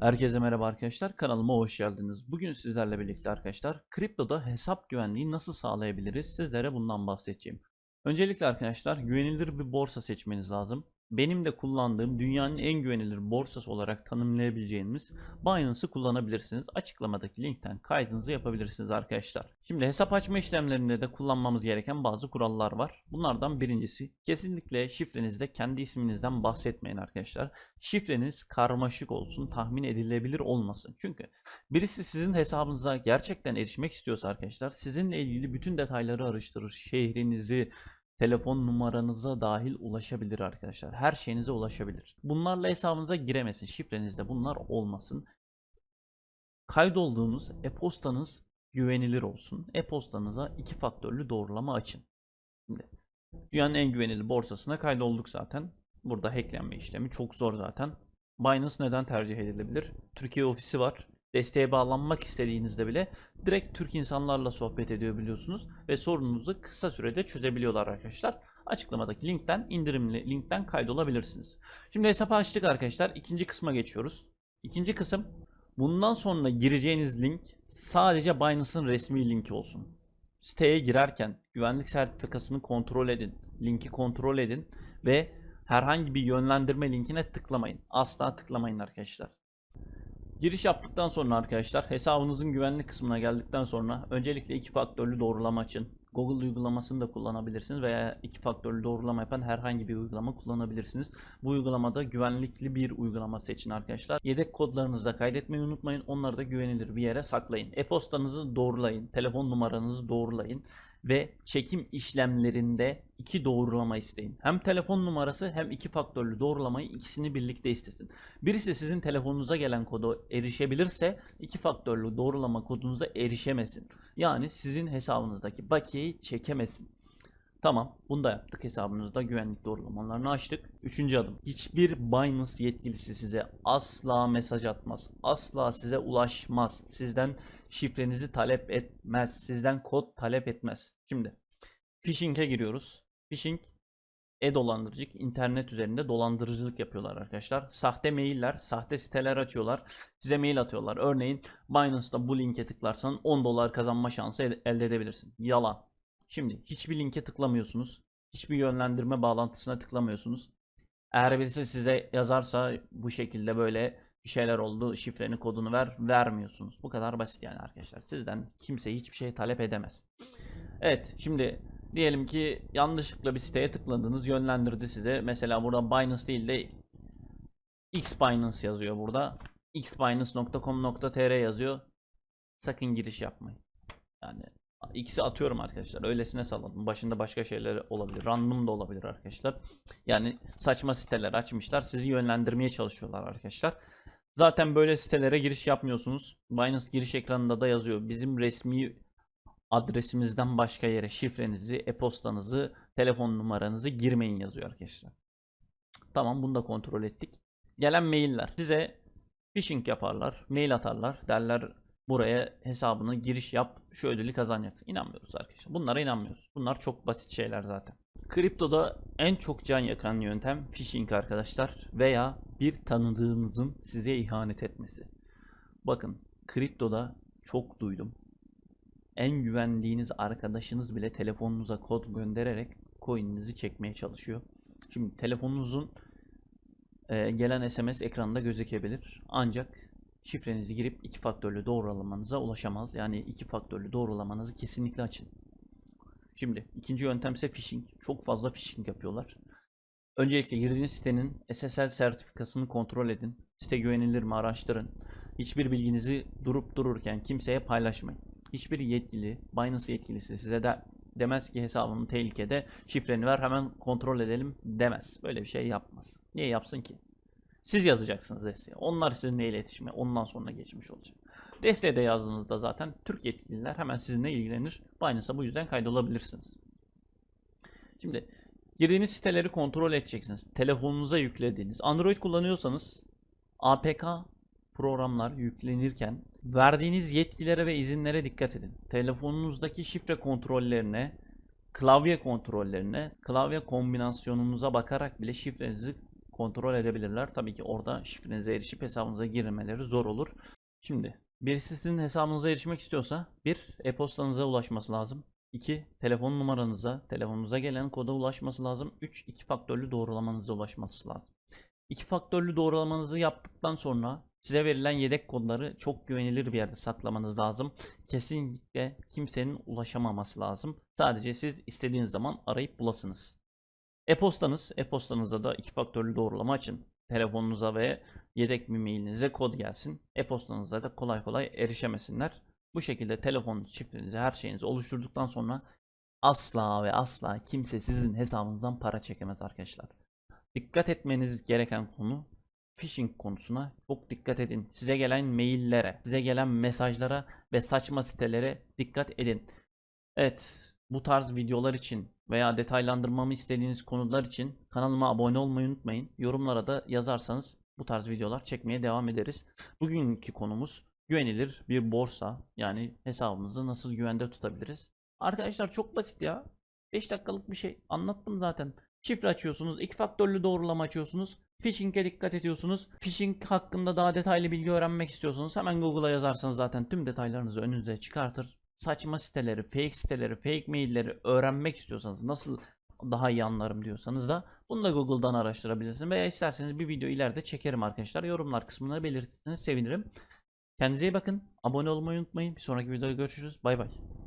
Herkese merhaba arkadaşlar. Kanalıma hoş geldiniz. Bugün sizlerle birlikte arkadaşlar kriptoda hesap güvenliği nasıl sağlayabiliriz? Sizlere bundan bahsedeceğim. Öncelikle arkadaşlar güvenilir bir borsa seçmeniz lazım. Benim de kullandığım dünyanın en güvenilir borsası olarak tanımlayabileceğimiz Binance'ı kullanabilirsiniz. Açıklamadaki linkten kaydınızı yapabilirsiniz arkadaşlar. Şimdi hesap açma işlemlerinde de kullanmamız gereken bazı kurallar var. Bunlardan birincisi kesinlikle şifrenizde kendi isminizden bahsetmeyin arkadaşlar. Şifreniz karmaşık olsun, tahmin edilebilir olmasın. Çünkü birisi sizin hesabınıza gerçekten erişmek istiyorsa arkadaşlar sizinle ilgili bütün detayları araştırır. Şehrinizi, telefon numaranıza dahil ulaşabilir arkadaşlar. Her şeyinize ulaşabilir. Bunlarla hesabınıza giremesin. Şifrenizde bunlar olmasın. Kaydolduğunuz e-postanız güvenilir olsun. E-postanıza iki faktörlü doğrulama açın. Şimdi dünyanın en güvenilir borsasına kaydolduk zaten. Burada hacklenme işlemi çok zor zaten. Binance neden tercih edilebilir? Türkiye ofisi var. Desteğe bağlanmak istediğinizde bile direkt Türk insanlarla sohbet ediyor biliyorsunuz ve sorununuzu kısa sürede çözebiliyorlar arkadaşlar. Açıklamadaki linkten indirimli linkten kaydolabilirsiniz. Şimdi hesabı açtık arkadaşlar. İkinci kısma geçiyoruz. İkinci kısım bundan sonra gireceğiniz link sadece Binance'ın resmi linki olsun. Siteye girerken güvenlik sertifikasını kontrol edin. Linki kontrol edin ve herhangi bir yönlendirme linkine tıklamayın. Asla tıklamayın arkadaşlar. Giriş yaptıktan sonra arkadaşlar hesabınızın güvenlik kısmına geldikten sonra öncelikle iki faktörlü doğrulama açın. Google uygulamasını da kullanabilirsiniz veya iki faktörlü doğrulama yapan herhangi bir uygulama kullanabilirsiniz. Bu uygulamada güvenlikli bir uygulama seçin arkadaşlar. Yedek kodlarınızı da kaydetmeyi unutmayın. Onları da güvenilir bir yere saklayın. E-postanızı doğrulayın. Telefon numaranızı doğrulayın. Ve çekim işlemlerinde iki doğrulama isteyin. Hem telefon numarası hem iki faktörlü doğrulamayı ikisini birlikte istesin. Birisi sizin telefonunuza gelen kodu erişebilirse iki faktörlü doğrulama kodunuza erişemesin. Yani sizin hesabınızdaki bakiyeyi çekemesin. Tamam bunu da yaptık hesabınızda güvenlik doğrulamalarını açtık. Üçüncü adım. Hiçbir Binance yetkilisi size asla mesaj atmaz. Asla size ulaşmaz. Sizden şifrenizi talep etmez. Sizden kod talep etmez. Şimdi phishing'e giriyoruz. Phishing e-dolandırıcılık internet üzerinde dolandırıcılık yapıyorlar arkadaşlar. Sahte mailler, sahte siteler açıyorlar. Size mail atıyorlar. Örneğin Binance'da bu linke tıklarsan 10 dolar kazanma şansı el- elde edebilirsin. Yalan. Şimdi hiçbir linke tıklamıyorsunuz. Hiçbir yönlendirme bağlantısına tıklamıyorsunuz. Eğer birisi size yazarsa bu şekilde böyle bir şeyler oldu şifreni kodunu ver vermiyorsunuz. Bu kadar basit yani arkadaşlar. Sizden kimse hiçbir şey talep edemez. Evet şimdi diyelim ki yanlışlıkla bir siteye tıkladınız yönlendirdi size. Mesela burada Binance değil de Xbinance yazıyor burada. xbinance.com.tr yazıyor. Sakın giriş yapmayın. Yani ikisi atıyorum arkadaşlar. Öylesine salladım. Başında başka şeyler olabilir. Random da olabilir arkadaşlar. Yani saçma siteler açmışlar. Sizi yönlendirmeye çalışıyorlar arkadaşlar. Zaten böyle sitelere giriş yapmıyorsunuz. Binance giriş ekranında da yazıyor. Bizim resmi adresimizden başka yere şifrenizi, e-postanızı, telefon numaranızı girmeyin yazıyor arkadaşlar. Tamam bunu da kontrol ettik. Gelen mailler size phishing yaparlar, mail atarlar. Derler buraya hesabını giriş yap, şu ödülü kazanacaksın. İnanmıyoruz arkadaşlar. Bunlara inanmıyoruz. Bunlar çok basit şeyler zaten. Kriptoda en çok can yakan yöntem phishing arkadaşlar veya bir tanıdığınızın size ihanet etmesi. Bakın kriptoda çok duydum. En güvendiğiniz arkadaşınız bile telefonunuza kod göndererek coin'inizi çekmeye çalışıyor. Şimdi telefonunuzun e, gelen SMS ekranda gözükebilir. Ancak şifrenizi girip iki faktörlü doğrulamanıza ulaşamaz. Yani iki faktörlü doğrulamanızı kesinlikle açın. Şimdi ikinci yöntem ise phishing. Çok fazla phishing yapıyorlar. Öncelikle girdiğiniz sitenin SSL sertifikasını kontrol edin. Site güvenilir mi araştırın. Hiçbir bilginizi durup dururken kimseye paylaşmayın. Hiçbir yetkili, Binance yetkilisi size de demez ki hesabının tehlikede şifreni ver hemen kontrol edelim demez. Böyle bir şey yapmaz. Niye yapsın ki? Siz yazacaksınız desteğe. Onlar sizinle iletişime ondan sonra geçmiş olacak. Desteğe de yazdığınızda zaten Türk yetkililer hemen sizinle ilgilenir. Binance'a bu yüzden kaydolabilirsiniz. Şimdi girdiğiniz siteleri kontrol edeceksiniz. Telefonunuza yüklediğiniz. Android kullanıyorsanız APK programlar yüklenirken verdiğiniz yetkilere ve izinlere dikkat edin. Telefonunuzdaki şifre kontrollerine, klavye kontrollerine, klavye kombinasyonunuza bakarak bile şifrenizi kontrol edebilirler. Tabii ki orada şifrenize erişip hesabınıza girmeleri zor olur. Şimdi birisi sizin hesabınıza erişmek istiyorsa bir e-postanıza ulaşması lazım. 2. Telefon numaranıza, telefonunuza gelen koda ulaşması lazım. 3. iki faktörlü doğrulamanıza ulaşması lazım. İki faktörlü doğrulamanızı yaptıktan sonra size verilen yedek kodları çok güvenilir bir yerde saklamanız lazım. Kesinlikle kimsenin ulaşamaması lazım. Sadece siz istediğiniz zaman arayıp bulasınız. E-postanız, e-postanızda da iki faktörlü doğrulama açın. Telefonunuza ve yedek bir mailinize kod gelsin. E-postanıza da kolay kolay erişemesinler. Bu şekilde telefon şifrenizi, her şeyinizi oluşturduktan sonra asla ve asla kimse sizin hesabınızdan para çekemez arkadaşlar. Dikkat etmeniz gereken konu phishing konusuna çok dikkat edin. Size gelen maillere, size gelen mesajlara ve saçma sitelere dikkat edin. Evet, bu tarz videolar için veya detaylandırmamı istediğiniz konular için kanalıma abone olmayı unutmayın. Yorumlara da yazarsanız bu tarz videolar çekmeye devam ederiz. Bugünkü konumuz güvenilir bir borsa. Yani hesabımızı nasıl güvende tutabiliriz? Arkadaşlar çok basit ya. 5 dakikalık bir şey anlattım zaten. Şifre açıyorsunuz, iki faktörlü doğrulama açıyorsunuz. Phishing'e dikkat ediyorsunuz. Phishing hakkında daha detaylı bilgi öğrenmek istiyorsunuz. Hemen Google'a yazarsanız zaten tüm detaylarınızı önünüze çıkartır. Saçma siteleri, fake siteleri, fake mailleri öğrenmek istiyorsanız nasıl daha iyi anlarım diyorsanız da bunu da Google'dan araştırabilirsiniz. Veya isterseniz bir video ileride çekerim arkadaşlar. Yorumlar kısmına belirtirseniz sevinirim. Kendinize iyi bakın. Abone olmayı unutmayın. Bir sonraki videoda görüşürüz. Bay bay.